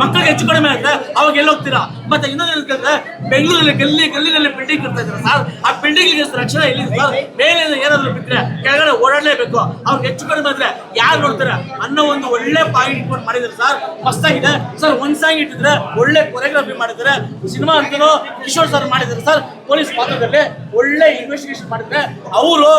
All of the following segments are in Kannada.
ಮಕ್ಕಳಿಗೆ ಹೆಚ್ಚು ಕಡಿಮೆ ಆಗುತ್ತೆ ಅವಾಗ ಎಲ್ಲಿ ಹೋಗ್ತೀರಾ? ಮತ್ತೆ ಇನ್ನೊಂದು ಏನಂತಂದ್ರೆ ಬೆಂಗಳೂರಲ್ಲಿ ಗಲ್ಲಿ ಗಲ್ಲಿನಲ್ಲಿ ಬಿಲ್ಡಿಂಗ್ ಇರ್ತಾ ಇದ್ದಾರೆ ಸರ್. ಆ ಬಿಲ್ಡಿಂಗ್ ರಕ್ಷಣೆ ಇಲ್ಲಿ ಸರ್? ಮೇಲೆ ಏನಾದ್ರು ಬಿಟ್ಟರೆ ಕೆಳಗಡೆ ಓಡಾಡಲೇಬೇಕು. ಅವ್ರಿಗೆ ಹೆಚ್ಚು ಕಡಿಮೆ ಆದ್ರೆ ಯಾರು ನೋಡ್ತಾರೆ? ಅನ್ನೋ ಒಂದು ಒಳ್ಳೆ ಪಾಯಿಂಟ್ ಮಾಡಿದ್ದಾರೆ ಸರ್. ಮಸ್ತಾಗಿದೆ. ಸರ್, ಒಂದ್ ಸಾಂಗ್ ಇಟ್ಟಿದ್ರೆ ಒಳ್ಳೆ ಕೊರಿಯೋಗ್ರಫಿ ಮಾಡಿದ್ದಾರೆ. ಸಿನಿಮಾ ಅಂತಲೂ ಕಿಶೋರ್ ಸರ್ ಮಾಡಿದ್ದಾರೆ ಸರ್. ಪೊಲೀಸ್ ಪಾತ್ರದಲ್ಲಿ ಒಳ್ಳೆ ಇನ್ವೆಸ್ಟಿಗೇಷನ್ ಮಾಡಿದ್ರೆ ಅವರು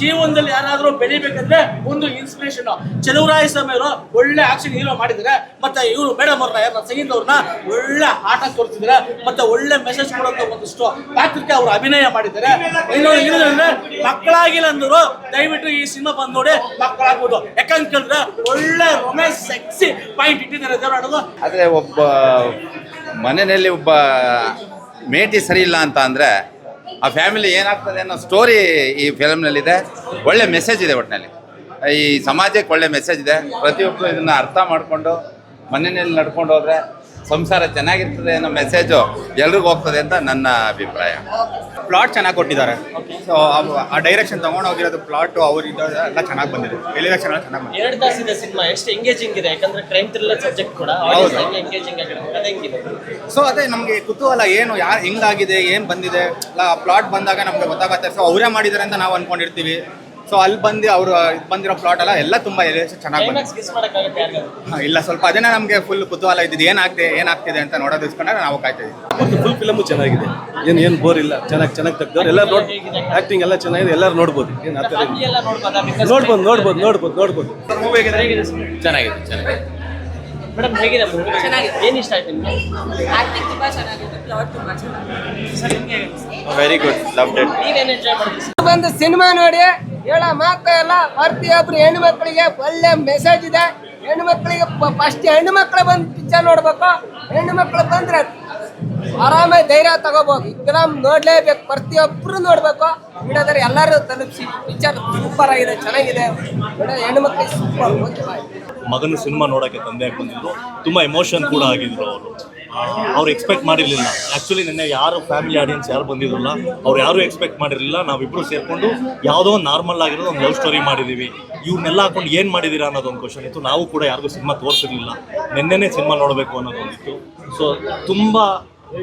ಜೀವನದಲ್ಲಿ ಯಾರಾದರೂ ಬೆಳಿಬೇಕಂದ್ರೆ ಒಂದು ಇನ್ಸ್ಪಿರೇಷನ್ ಚಲುವರಾಯ ಅವರು ಒಳ್ಳೆ ಆಕ್ಷನ್ ಹೀರೋ ಮಾಡಿದ್ರೆ ಮತ್ತೆ ಇವರು ಮೇಡಮ್ ಅವ್ರನ್ನ ಯಾರನ್ನ ಸಂಗೀತ ಅವ್ರನ್ನ ಒಳ್ಳೆ ಆಟ ತೋರಿಸಿದ್ರೆ ಮತ್ತೆ ಒಳ್ಳೆ ಮೆಸೇಜ್ ಕೊಡುವಂತ ಒಂದಿಷ್ಟು ಪಾತ್ರಕ್ಕೆ ಅವರು ಅಭಿನಯ ಮಾಡಿದ್ದಾರೆ. ಇನ್ನೊಂದು ಮಕ್ಕಳಾಗಿಲ್ಲ ಅಂದ್ರು ದಯವಿಟ್ಟು ಈ ಸಿನಿಮಾ ಬಂದು ನೋಡಿ ಮಕ್ಕಳಾಗ್ಬೋದು. ಯಾಕಂತ ಕೇಳಿದ್ರೆ ಒಳ್ಳೆ ರೊಮ್ಯಾನ್ಸ್ ಸೆಕ್ಸಿ ಪಾಯಿಂಟ್ ಇಟ್ಟಿದ್ದಾರೆ ದೇವರಾಡೋದು ಆದರೆ ಒಬ್ಬ ಮನೆಯಲ್ಲಿ ಒಬ್ಬ ಮೇಟಿ ಸರಿ ಇಲ್ಲ ಅಂತ ಅಂದರೆ ಆ ಫ್ಯಾಮಿಲಿ ಏನಾಗ್ತದೆ ಅನ್ನೋ ಸ್ಟೋರಿ ಈ ಫಿಲಮ್ನಲ್ಲಿದೆ ಒಳ್ಳೆ ಮೆಸೇಜ್ ಇದೆ ಒಟ್ಟಿನಲ್ಲಿ ಈ ಸಮಾಜಕ್ಕೆ ಒಳ್ಳೆ ಮೆಸೇಜ್ ಇದೆ. ಪ್ರತಿಯೊಬ್ಬರು ಇದನ್ನು ಅರ್ಥ ಮಾಡಿಕೊಂಡು ಮನೆಯಲ್ಲಿ ನಡ್ಕೊಂಡು ಹೋದರೆ ಸಂಸಾರ ಚೆನ್ನಾಗಿರ್ತದೆ ಅನ್ನೋ ಮೆಸೇಜು ಎಲ್ರಿಗೂ ಹೋಗ್ತದೆ ಅಂತ ನನ್ನ ಅಭಿಪ್ರಾಯ. ಪ್ಲಾಟ್ ಚೆನ್ನಾಗಿ ಕೊಟ್ಟಿದ್ದಾರೆ. ಸೊ ಆ ಡೈರೆಕ್ಷನ್ ತಗೊಂಡು ಹೋಗಿರೋದು ಪ್ಲಾಟ್ ಅವ್ರಿಗೆ ಎಲ್ಲ ಚೆನ್ನಾಗಿ ಬಂದಿದೆ. ಎಲಿವೇಶನ್ ಎಲ್ಲ ಚೆನ್ನಾಗಿ ಬಂದಿದೆ. ಎರಡು ಇದೆ ಸಿನಿಮಾ ಎಷ್ಟು ಎಂಗೇಜಿಂಗ್ ಇದೆ ಯಾಕಂದ್ರೆ ಕ್ರೈಮ್ ಥ್ರಿಲ್ಲರ್ ಸಬ್ಜೆಕ್ಟ್ ಕೂಡ ಹೌದು. ಎಂಗೇಜಿಂಗ್ ಆಗಿದೆ ಕಥೆ ಹೆಂಗಿದೆ? ಸೊ ಅದೇ ನಮಗೆ ಕುತೂಹಲ ಏನು ಯಾರು ಹೆಂಗಾಗಿದೆ ಏನು ಬಂದಿದೆ ಪ್ಲಾಟ್ ಬಂದಾಗ ನಮಗೆ ಗೊತ್ತಾಗತ್ತೆ. ಸೊ ಅವರೇ ಮಾಡಿದ್ದಾರೆ ಅಂತ ನಾವು ಅನ್ಕೊಂಡಿರ್ತೀವಿ. ಸೊ ಅಲ್ಲಿ ಬಂದು ಅವರು ಬಂದಿರೋ ಪ್ಲಾಟ್ ಎಲ್ಲ ಎಲ್ಲ ತುಂಬ ಚೆನ್ನಾಗಿ ಬಂದಿದೆ. ಇಲ್ಲ ಸ್ವಲ್ಪ ಅದನ್ನೇ ನಮಗೆ ಫುಲ್ ಕುತೂಹಲ ಇದ್ದಿದ್ದು ಏನಾಗ್ತಿದೆ ಏನಾಗ್ತಿದೆ ಅಂತ ನೋಡೋದು ಇಸ್ಕೊಂಡ್ರೆ ನಾವು ಕಾಯ್ತಾ ಇದ್ದೀವಿ. ಮತ್ತು ಫುಲ್ ಫಿಲಮು ಚೆನ್ನಾಗಿದೆ. ಏನು ಏನು ಬೋರ್ ಇಲ್ಲ. ಚೆನ್ನಾಗಿ ಚೆನ್ನಾಗಿ ತೆಗ್ದವ್ರು. ಎಲ್ಲ ನೋಡಿ ಆ್ಯಕ್ಟಿಂಗ್ ಎಲ್ಲ ಚೆನ್ನಾಗಿದೆ. ಎಲ್ಲರೂ ನೋಡ್ಬೋದು. ಏನು ಆ ಥರ ಫ್ಯಾಮಿಲಿ ಎಲ್ಲ ನೋಡ್ಬೋದಾ? ನೋಡ್ಬೋದು ನೋಡ್ಬೋದು ನೋಡ್ಬೋದು ಚೆನ್ನಾಗಿದೆ ಚೆನ್ನಾಗಿದೆ ಮೇಡಮ್ ಹೇಗಿದೆ ಮೂವಿ ಚೆನ್ನಾಗಿದೆ. ಏನು ಇಷ್ಟ ಆಯ್ತು ನಿಮಗೆ? ಆಕ್ಟಿಂಗ್ ತುಂಬಾ ಚೆನ್ನಾಗಿದೆ ಪ್ಲಾಟ್ ತುಂಬಾ ಚೆನ್ನಾಗಿದೆ. ಸರ್ ನಿಮಗೆ ವೆರಿ ಗುಡ್ ಲವ್ ಡೆಟ್ ನೀವೇನು ಎಂಜಾಯ್ ಮಾಡಿದ್ರಿ? ಬಂದು ಸಿನಿಮಾ ನೋಡಿ ಹೇಳೋ ಮಾತ್ರ ಎಲ್ಲ ಪ್ರತಿಯೊಬ್ರು ಹೆಣ್ಣು ಮಕ್ಕಳಿಗೆ ಒಳ್ಳೆ ಮೆಸೇಜ್ ಇದೆ. ಹೆಣ್ಣು ಮಕ್ಕಳಿಗೆ ಫಸ್ಟ್ ಹೆಣ್ಣು ಮಕ್ಕಳು ಬಂದು ಪಿಕ್ಚರ್ ನೋಡ್ಬೇಕು. ಹೆಣ್ಣು ಮಕ್ಕಳು ಬಂದ್ರೆ ಆರಾಮಾಗಿ ಧೈರ್ಯ ತಗೋಬಹುದು ಫಿಲಮ್ ನೋಡ್ಲೇಬೇಕು. ಪ್ರತಿಯೊಬ್ರು ನೋಡ್ಬೇಕು. ಬಿಡೋದ್ರೆ ಎಲ್ಲರೂ ತಲುಪಿಸಿ. ಪಿಕ್ಚರ್ ಸೂಪರ್ ಆಗಿದೆ, ಚೆನ್ನಾಗಿದೆ. ಹೆಣ್ಣು ಮಕ್ಕಳಿಗೆ ಸೂಪರ್ ಮಗನ ಸಿನಿಮಾ ನೋಡೋಕ್ಕೆ ತಂದೆ ಬಂದಿದ್ರು. ತುಂಬಾ ಎಮೋಷನ್ ಕೂಡ ಆಗಿದ್ರು ಅವರು. ಅವ್ರು ಎಕ್ಸ್ಪೆಕ್ಟ್ ಮಾಡಿರಲಿಲ್ಲ. ಆ್ಯಕ್ಚುಲಿ ನಿನ್ನೆ ಯಾರು ಫ್ಯಾಮಿಲಿ ಆಡಿಯನ್ಸ್ ಯಾರು ಬಂದಿದ್ರಲ್ಲ, ಅವ್ರು ಯಾರು ಎಕ್ಸ್ಪೆಕ್ಟ್ ಮಾಡಿರಲಿಲ್ಲ ನಾವಿಬ್ಬರು ಸೇರಿಕೊಂಡು ಯಾವುದೋ ಒಂದು ನಾರ್ಮಲ್ ಆಗಿರೋದು ಒಂದು ಲವ್ ಸ್ಟೋರಿ ಮಾಡಿದ್ದೀವಿ ಇವ್ರನ್ನೆಲ್ಲ ಹಾಕೊಂಡು ಏನು ಮಾಡಿದ್ದೀರಾ ಅನ್ನೋದು ಒಂದು ಕ್ವಶನ್ ಇತ್ತು. ನಾವು ಕೂಡ ಯಾರಿಗೂ ಸಿನಿಮಾ ತೋರಿಸಿರಲಿಲ್ಲ. ನಿನ್ನೆನೇ ಸಿನಿಮಾ ನೋಡಬೇಕು ಅನ್ನೋದೊಂದಿತ್ತು ಸೊ ತುಂಬ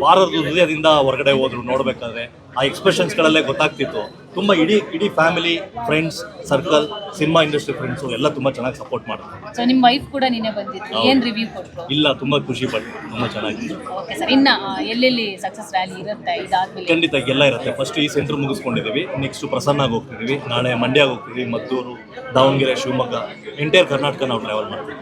ಭಾರತ ಹೃದಯದಿಂದ ಹೊರಗಡೆ ಹೋದ್ರು ನೋಡಬೇಕಾದ್ರೆ ಆ ಎಕ್ಸ್ಪ್ರೆಷನ್ಸ್ಗಳಲ್ಲೇ ಗೊತ್ತಾಗ್ತಿತ್ತು. ತುಂಬ ಇಡೀ ಇಡೀ family friends circle cinema industry friends ಎಲ್ಲ ತುಂಬ ಚೆನ್ನಾಗಿ ಸಪೋರ್ಟ್ ಮಾಡಿದ್ರು. ಸೊ ನಿಮ್ಮ ವೈಫ್ ಕೂಡ ನಿನ್ನೆ ಬಂದಿದ್ರು. ಏನ್ ರಿವ್ಯೂ ಕೊಟ್ರು? ಇಲ್ಲ ತುಂಬ ಖುಷಿ ಪಡ್ತು ತುಂಬ ಚೆನ್ನಾಗಿದೆ ಓಕೆ ಸರ್ ಇನ್ನ ಎಲ್ಲೆಲ್ಲಿ ಸಕ್ಸಸ್ ರ್ಯಾಲಿ ಇರುತ್ತೆ? ಇದಾದ್ಮೇಲೆ? ಖಂಡಿತ ಎಲ್ಲ ಇರುತ್ತೆ. ಫಸ್ಟ್ ಈ ಸೆಂಟರ್ ಮುಗಿಸ್ಕೊಂಡಿದ್ದೀವಿ. ನೆಕ್ಸ್ಟ್ ಪ್ರಸನ್ನಾಗಿ ಹೋಗ್ತಿದ್ದೀವಿ. ನಾಳೆ ಮಂಡ್ಯಗೆ ಹೋಗ್ತಿದ್ದೀವಿ. ಮದ್ದೂರು ದಾವಣಗೆರೆ ಶಿವಮೊಗ್ಗ ಎಂಟೈರ್ ಕರ್ನಾಟಕ ನಾವು ಟ್ರಾವೆಲ್ ಮಾಡ್ತೀವಿ.